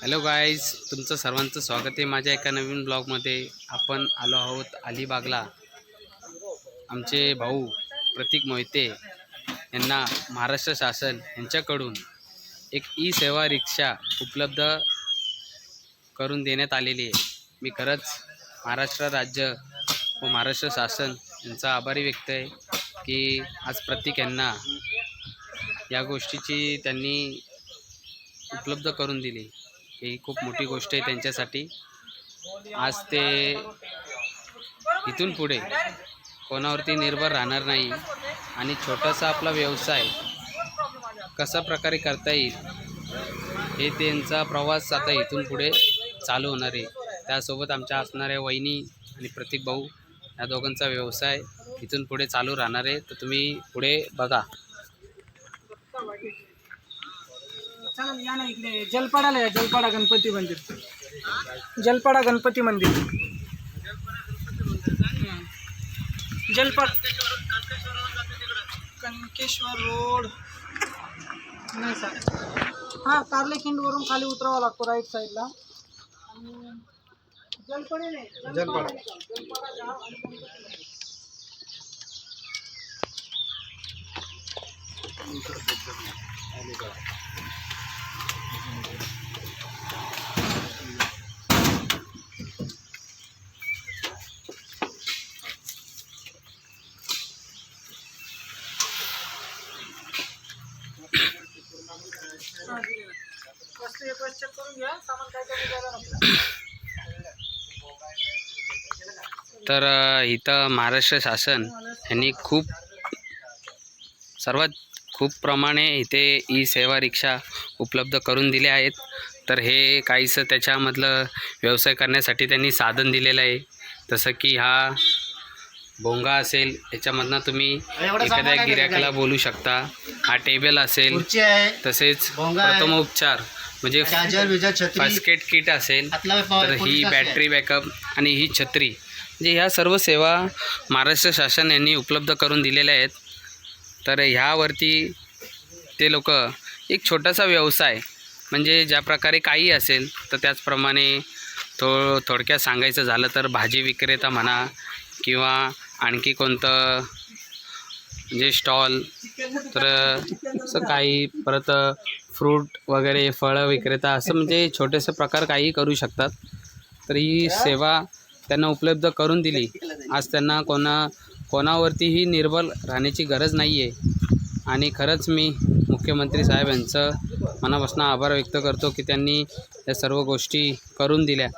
Hello guys तुमचं सर्वांचं स्वागत आहे माझ्या एका नवीन ब्लॉगमध्ये. आपण आलो आहोत अलिबागला. आमचे भाऊ प्रतीक मोहिते यांना महाराष्ट्र शासन यांच्याकडून एक ई सेवा रिक्षा उपलब्ध करून देण्यात आलेली आहे. मी खरंच महाराष्ट्र राज्य व महाराष्ट्र शासन यांचा आभारी व्यक्त आहे की आज प्रतीक यांना या गोष्टीची त्यांनी उपलब्ध करून दिली. ही खूप मोठी गोष्ट आहे त्यांच्यासाठी. आज ते इथून पुढे कोणावरती निर्भर राहणार नाही आणि छोटासा आपला व्यवसाय कसा प्रकारे करता येईल हे त्यांचा प्रवास आता इथून पुढे चालू होणार आहे. त्यासोबत आमच्या असणाऱ्या वहिनी आणि प्रतीक भाऊ या दोघांचा व्यवसाय इथून पुढे चालू राहणार आहे. तर तुम्ही पुढे बघा. चला या ना इकडे. जलपाडाला या जलपाडा गणपती मंदिर. जलपाडा गणपती मंदिर. जलपाड कनकेश्वर रोड. नाही सर. हां कार्लेखिंडवरून खाली उतरावा लागतो राईट साईडला जलपडे नाही जलपाडा. जलपाडा गाव आणि गणपती. हां, दिलेलं. वस्तू एक वेळेस check करून घ्या सामान काय कमी द्यायला नको तर इथं महाराष्ट्र शासन यांनी खूप सर्वात खूप प्रमाणे इथे ई सेवा रिक्षा उपलब्ध करून दिले आहेत. तर हे काहीसं त्याच्यामधलं व्यवसाय करण्यासाठी त्यांनी साधन दिलेलं आहे. जसं की हा भोंगा असेल याच्यामधनं तुम्ही एखाद्या गिऱ्हाईकाला बोलू शकता. हा टेबल असेल तसेच. प्रथमोपचार. म्हणजे चार्जर विजर छत्री एड किट असेल तर ही बॅटरी बॅकअप आणि ही छत्री. म्हणजे ह्या सर्व सेवा महाराष्ट्र शासन यांनी उपलब्ध करून दिलेल्या आहेत. तर ह्यावरती ते लोक एक छोटासा व्यवसाय म्हणजे ज्या प्रकारे काही असेल तर त्याचप्रमाणे थो थोडक्यात सांगायचं झालं तर भाजी विक्रेता म्हणा किंवा आणखी कोणतं म्हणजे स्टॉल तर असं काही परत फ्रूट वगैरे फळं विक्रेता असं म्हणजे छोटेसे प्रकार काही करू शकतात. तर ही सेवा त्यांना उपलब्ध करून दिली. आज त्यांना कोणा कोणावरतीही निर्बल राहण्याची गरज नाही आहे आणि खरंच मी मुख्यमंत्री साहेब यांचं मनापासून आभार व्यक्त करतो की त्यांनी या सर्व गोष्टी करून दिल्या.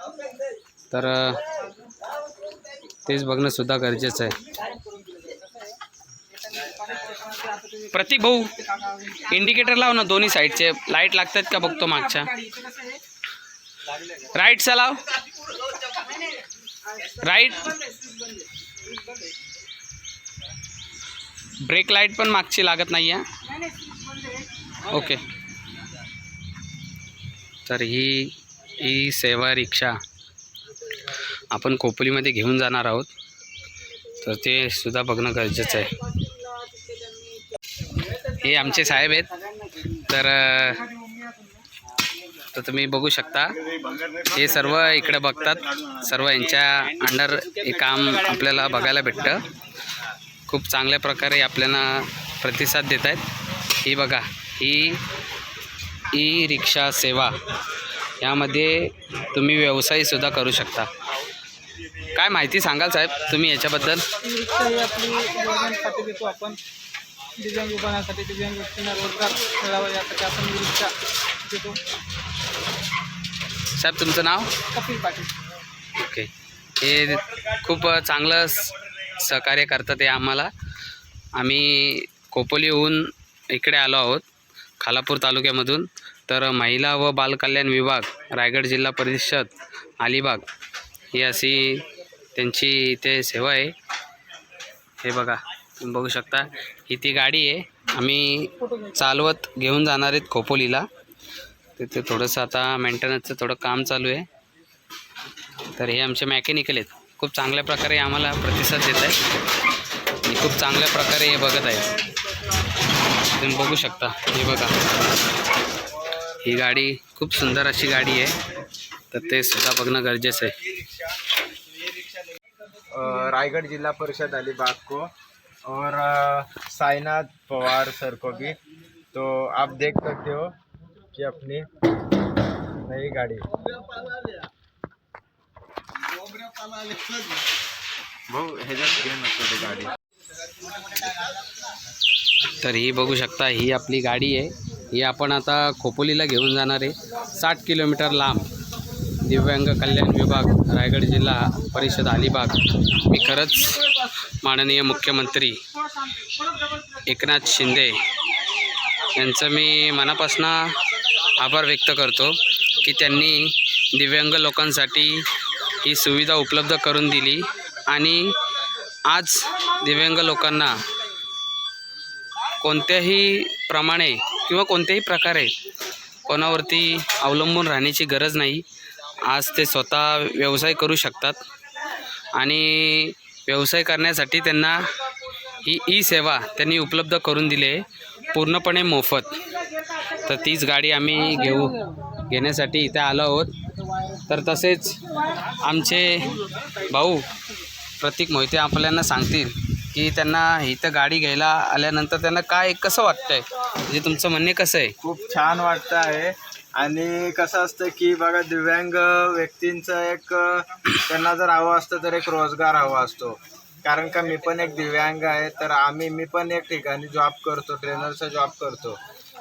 तर तेच बघणंसुद्धा गरजेचं आहे. प्रतिभाऊ भाऊ इंडिकेटर लाव ना दोन्ही साईडचे लाइट लागतात का बघतो मागच्या? राईट चलाव राईटचा लाव. राईट ब्रेक लाइट पण मागची लागत नाही आहे आहे ओके तर ही ही सेवा रिक्षा आपण कोपलीमध्ये घेऊन जाणार आहोत. तर ते सुद्धा बघणं गरजेचं आहे. हे आमचे साहेब आहेत. तर तर तुम्ही बघू शकता. हे सर्व इकडे बघतात. सर्व यांच्या अंडर हे काम आपल्याला बघायला भेटतं. खूप चांगल्या प्रकारे आपल्याला प्रतिसाद देत आहेत ही बघा ही ई रिक्षा सेवा. यामध्ये तुम्ही व्यवसायसुद्धा करू शकता. काय माहिती सांगाल साहेब तुम्ही याच्याबद्दल? आपण दिव्यांग उभारण्यासाठी दिव्यांग व्यक्तींना रोजगार मिळावा यासाठी आपण रिक्षा देतो साहेब तुमचं नाव? कपिल पाटील. ओके. हे खूप चांगलं स- सहकार्य करतात हे आम्हाला. आम्ही खोपोलीहून इकडे आलो आहोत खालापूर तालुक्यामधून. तर महिला व बालकल्याण विभाग रायगड जिल्हा परिषद अलिबाग ही अशी त्यांची इथे सेवा आहे. हे बघा. तुम्ही बघू शकता. ही ती गाडी आहे. आम्ही चालवत घेऊन जाणार आहेत खोपोलीला. तिथे थोडंसं आता मेंटेनन्सचं थोडं काम चालू आहे. तर हे आमचे मॅकॅनिकल आहेत. खूप चांगल्या प्रकारे आम्हाला प्रतिसाद देत आहेत. आणि खूप चांगल्या प्रकारे हे बघत आहेत. तुम्ही बघू शकता. हे बघा. ही गाडी खूप सुंदर अशी गाडी आहे. तर ते सुद्धा बघणं गरजेचं आहे. रायगड जिल्हा परिषद अलिबाग को और साईनाथ पवार सर को भी। तो आप देख सकते हो कि अपनी नई गाड़ी। भाऊ ह्याच्यात ते गाडी. तर ही बघू शकता ही आपली गाडी आहे. ही आपण आता खोपोलीला घेऊन जाणार आहे. साठ किलोमीटर लांब दिव्यांग कल्याण विभाग रायगड जिल्हा परिषद अलिबाग. मी खरंच माननीय मुख्यमंत्री एकनाथ शिंदे यांचं मी मनापासून आभार व्यक्त करतो की त्यांनी दिव्यांग लोकांसाठी ही सुविधा उपलब्ध करून दिली आणि आज दिव्यांग लोकांना कोणत्याही प्रमाणे किंवा कोणत्याही प्रकारे कोणावरती अवलंबून राहण्याची गरज नाही. आज ते स्वतः व्यवसाय करू शकतात. आणि व्यवसाय करण्यासाठी त्यांना ही ई सेवा त्यांनी उपलब्ध करून दिली आहे. पूर्णपणे मोफत. तर तीच गाडी आम्ही घेऊ घेण्यासाठी इथे आलो आहोत. तर तसेच आमचे भाऊ प्रतीक मोहिते आपल्याला सांगतील की त्यांना इथं गाडी घ्यायला आल्यानंतर त्यांना काय कसं वाटतंय? म्हणजे तुमचं म्हणणे कसं आहे? खूप छान वाटतं आहे. आणि कसं असतं की बघा दिव्यांग व्यक्तींचं एक त्यांना जर हवं असतं तर एक रोजगार हवा असतो. कारण का मी पण एक दिव्यांग आहे तर आम्ही मी पण एक ठिकाणी जॉब करतो ट्रेनरचा जॉब करतो.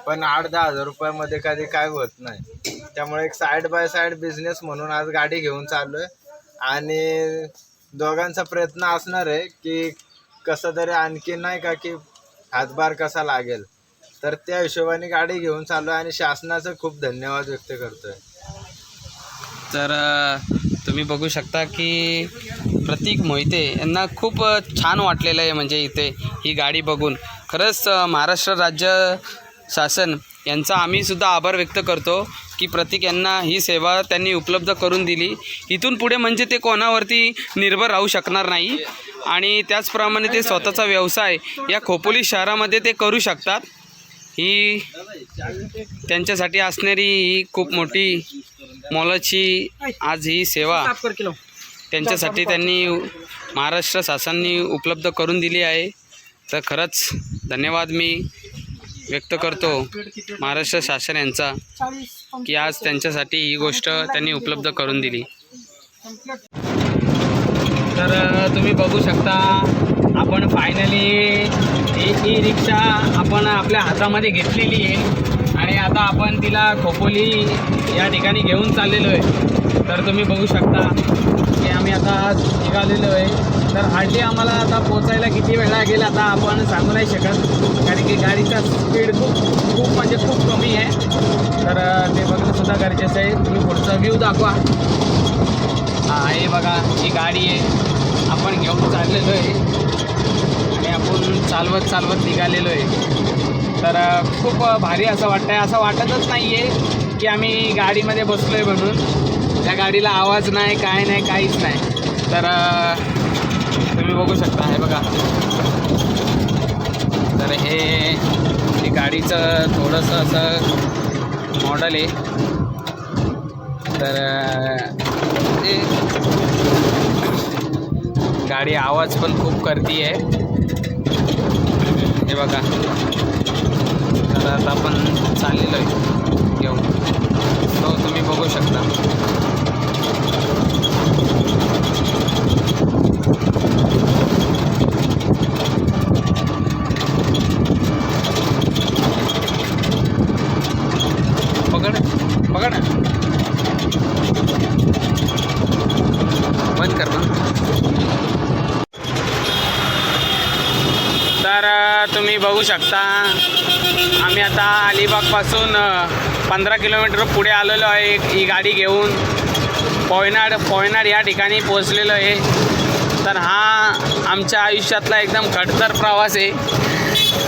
पण आठ दहा हजार रुपयामध्ये कधी काय होत नाही. त्यामुळे एक साईड बाय साईड बिझनेस म्हणून आज गाडी घेऊन चाललो आहे आणि दोघांचा प्रयत्न असणार आहे की कसं तरी आणखी नाही का की हातभार कसा लागेल. तर त्या हिशोबाने गाडी घेऊन चालू आहे आणि शासनाचं खूप धन्यवाद व्यक्त करतोय. तर तुम्ही बघू शकता की प्रतीक मोहिते यांना खूप छान वाटलेलं आहे म्हणजे इथे ही गाडी बघून. खरंच महाराष्ट्र राज्य शासन यांचा आम्हीसुद्धा आभार व्यक्त करतो की प्रतीक यांना ही सेवा त्यांनी उपलब्ध करून दिली. इथून पुढे म्हणजे ते कोणावरती निर्भर राहू शकणार नाही. आणि त्याचप्रमाणे ते स्वतःचा व्यवसाय या खोपोली शहरामध्ये ते करू शकतात. ही त्यांच्यासाठी असणारी ही खूप मोठी मोलाची आज ही सेवा त्यांच्यासाठी त्यांनी महाराष्ट्र शासनाने उपलब्ध करून दिली आहे. तर खरंच धन्यवाद मी व्यक्त करतो महाराष्ट्र शासन यांचा की आज त्यांच्यासाठी ही गोष्ट त्यांनी उपलब्ध करून दिली. तर तुम्ही बघू शकता आपण फायनली ही ई रिक्षा आपण आपल्या हातामध्ये घेतलेली आहे. आणि आता आपण तिला खोपोली या ठिकाणी घेऊन चाललेलो आहे. तर तुम्ही बघू शकता की आम्ही आता निघालेलो आहे. तर हार्डली आम्हाला आता पोचायला किती वेळ लागेल आता आपण सांगू नाही शकत. कारण की गाडीचा स्पीड खूप खूप म्हणजे खूप कमी आहे. तर ते बघणं सुद्धा गरजेचं आहे. तुम्ही पुढचा व्ह्यू दाखवा. हा हे बघा ही गाडी आहे. आपण घेऊन चाललेलो आहे. आणि चालवत चालवत निघालेलो आहे. तर खूप भारी असं वाटतं आहे असं वाटतच नाही आहे की आम्ही गाडीमध्ये बसलो आहे म्हणून. त्या गाडीला आवाज नाही काय नाही काहीच नाही. तर तुम्ही बघू शकता हे बघा. तर हे गाडीचं थोडंसं असं मॉडल आहे. तर ते गाडी आवाज पण खूप करते आहे बघा. तर आता आपण चाललेलो आहे. घेऊन तो हो, तुम्ही बघू शकता पकड पकड बंद कर बंद तर अ, तुम्ही बघू शकता आम्ही आता पासून पंधरा किलोमीटर पुढे आलेलो आहे एक ही गाडी घेऊन. पोयनाड पोयनाड या ठिकाणी पोचलेलो आहे. तर हा आमच्या आयुष्यातला एकदम खडतर प्रवास आहे.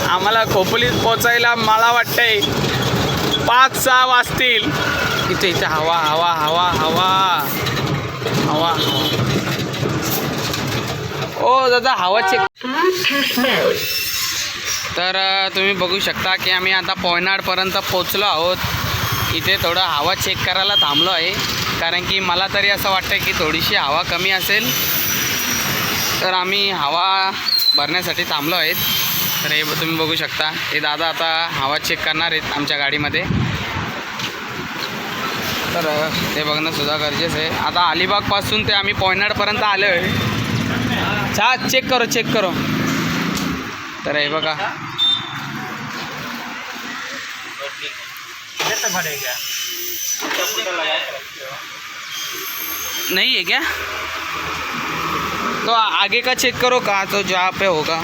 आम्हाला खोपोलीत पोचायला मला वाटतंय पाच सहा वाजतील. इथे इथे हवा हवा हवा हवा. हवा हवा. ओ दादा हवा चेक तर तुम्ही बघू शकता की आम्ही आता पोयनाडपर्यंत पोचलो आहोत. इथे थोडं हवा चेक करायला थांबलो आहे. कारण की मला तरी असं वाटतं की थोडीशी हवा कमी असेल. तर आम्ही हवा भरण्यासाठी थांबलो आहेत. तर हे तुम्ही बघू शकता. हे दादा आता हवा चेक करणार आहेत आमच्या गाडीमध्ये. तर ते बघणं सुद्धा गरजेचं आहे. आता अलिबागपासून ते आम्ही पोयनाडपर्यंत आलो आहे चा चेक करो चेक करो. तर हे बघा. नहीं है क्या? तो आगे का चेक करो कहाँ तो जहाँ पे होगा।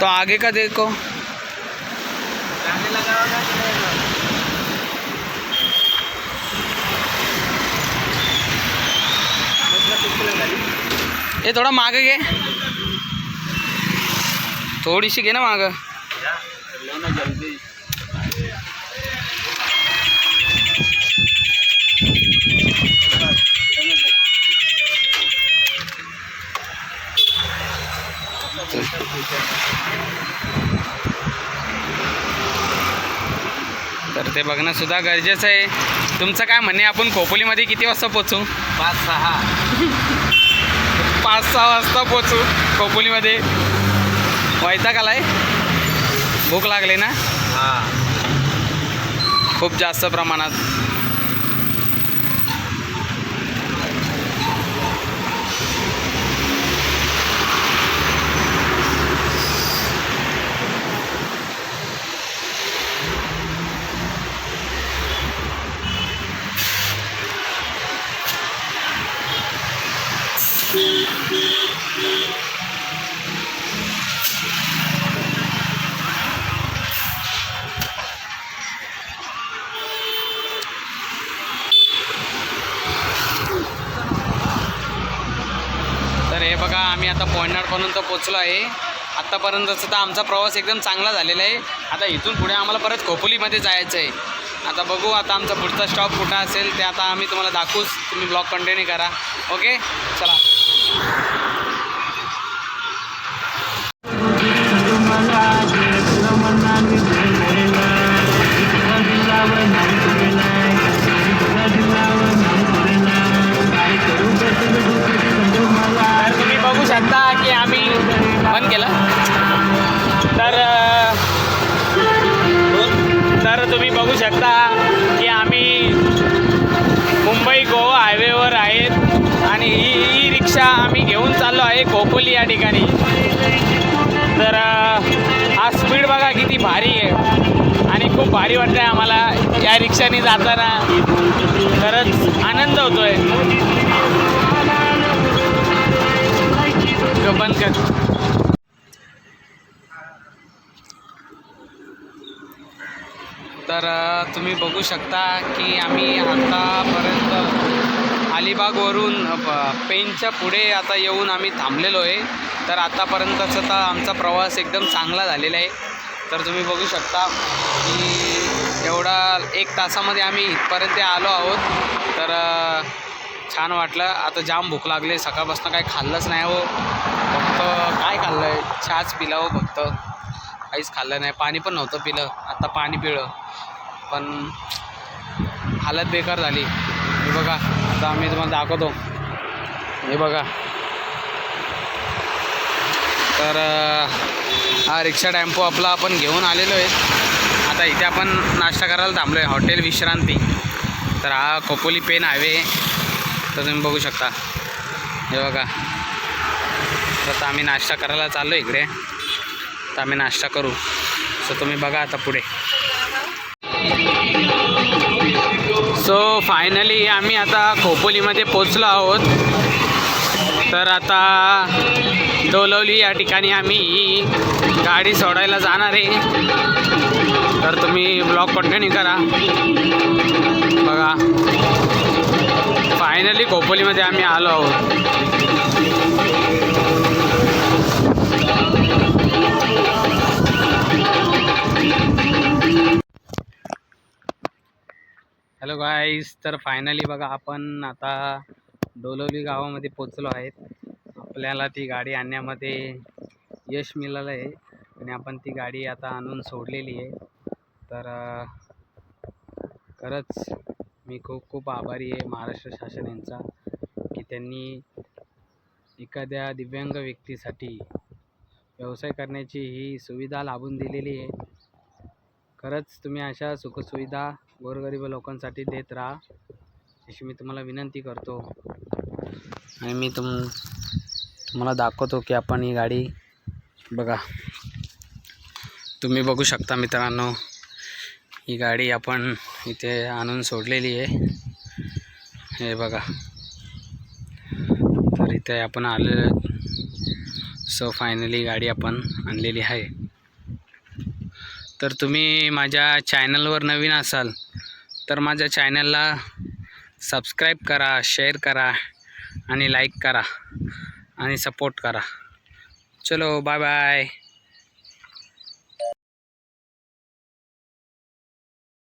तो आगे का देखो। ते थोड़ा मागं घे. थोडीशी घे ना मागं. तर ते बघणं सुद्धा गरजेचं आहे. तुमचं काय म्हणणे? आपण खोपोलीमध्ये किती वाजता पोचू पाच सहा. पाच सहा वाजता पोचू खोपोलीमध्ये. वैताग आलाय. भूक लागली ना? हां. खूप जास्त प्रमाणात. बघा आम्ही आता पॉईंटपर्यंत पोचलो आहे. आत्तापर्यंतचा तर आमचा प्रवास एकदम चांगला झालेला आहे. आता इथून पुढे आम्हाला परत खोपोलीमध्ये जायचं आहे आता बघू आता आमचा पुढचा स्टॉप कुठं असेल ते आता आम्ही तुम्हाला दाखवूच. तुम्ही ब्लॉग कंटिन्यू करा. ओके चला. या रिक्षाने जाताना खरंच आनंद होतो आहे बंद कर. तर तुम्ही बघू शकता की आम्ही आतापर्यंत अलिबागवरून प- पेनच्या पुढे आता येऊन आम्ही थांबलेलो आहे. तर आतापर्यंतचा तर आमचा प्रवास एकदम चांगला झालेला आहे. तर तुम्ही बघू शकता की एवढा एक तासामध्ये आम्ही इथपर्यंत आलो आहोत. तर छान वाटलं. आता जाम भूक लागली. सकाळपासून काही खाल्लंच नाही हो. फक्त काय खाल्लं आहे चहाच पिला हो फक्त. काहीच खाल्लं नाही. पाणी पण नव्हतं पिलं. आता पाणी पिळं पण हालत बेकार झाली. हे बघा. आता आम्ही तुम्हाला दाखवतो. हे बघा. तर हा रिक्षा टेम्पो आपला आपण घेऊन आलेलो आहे. आता इथे आपण नाश्ता करायला थांबलो आहे हॉटेल विश्रांती. तर हा खोपोली पेन हायवे तर तुम्ही बघू शकता. हे बघा. तर आता आम्ही नाश्ता करायला चाललो इकडे. तर आम्ही नाश्ता करू. सो तुम्ही बघा आता पुढे. सो फायनली आम्ही आता खोपोलीमध्ये पोचलो आहोत. तर आता डोलवली या ठिकाणी आम्ही गाडी सोडायला जाणार आहे. तर तुम्ही ब्लॉग कंटिन्यू करा. बघा. फायनली खोपोलीमध्ये आम्ही आलो आहोत. हॅलो गाईस तर फायनली बघा आपण आता डोलवली गावामध्ये पोचलो आहेत. आपल्याला ती गाडी आणण्यामध्ये यश मिळालं आहे आणि आपण ती गाडी आता आणून सोडलेली आहे. तर खरंच मी खूप खूप आभारी आहे महाराष्ट्र शासन यांचा की त्यांनी एखाद्या दिव्यांग व्यक्तीसाठी व्यवसाय करण्याची ही सुविधा लाभून दिलेली आहे. खरंच तुम्ही अशा सुखसुविधा गोरगरीब लोकांसाठी देत राहा अशी मी तुम्हाला विनंती करतो. आणि मी तुम तुम्हाला दाखवतो की आपण ही गाडी बघा. तुम्ही बघू शकता मित्रांनो. ही गाडी आपण इथे आणून सोडलेली आहे. हे बघा. तर इथे आपण आलेलो सो फायनली गाडी आपण आणलेली आहे. तर तुम्ही माझ्या चॅनलवर नवीन असाल तर माझ्या चॅनलला सबस्क्राईब करा शेअर करा आणि लाईक करा आणि सपोर्ट करा. चलो बाय बाय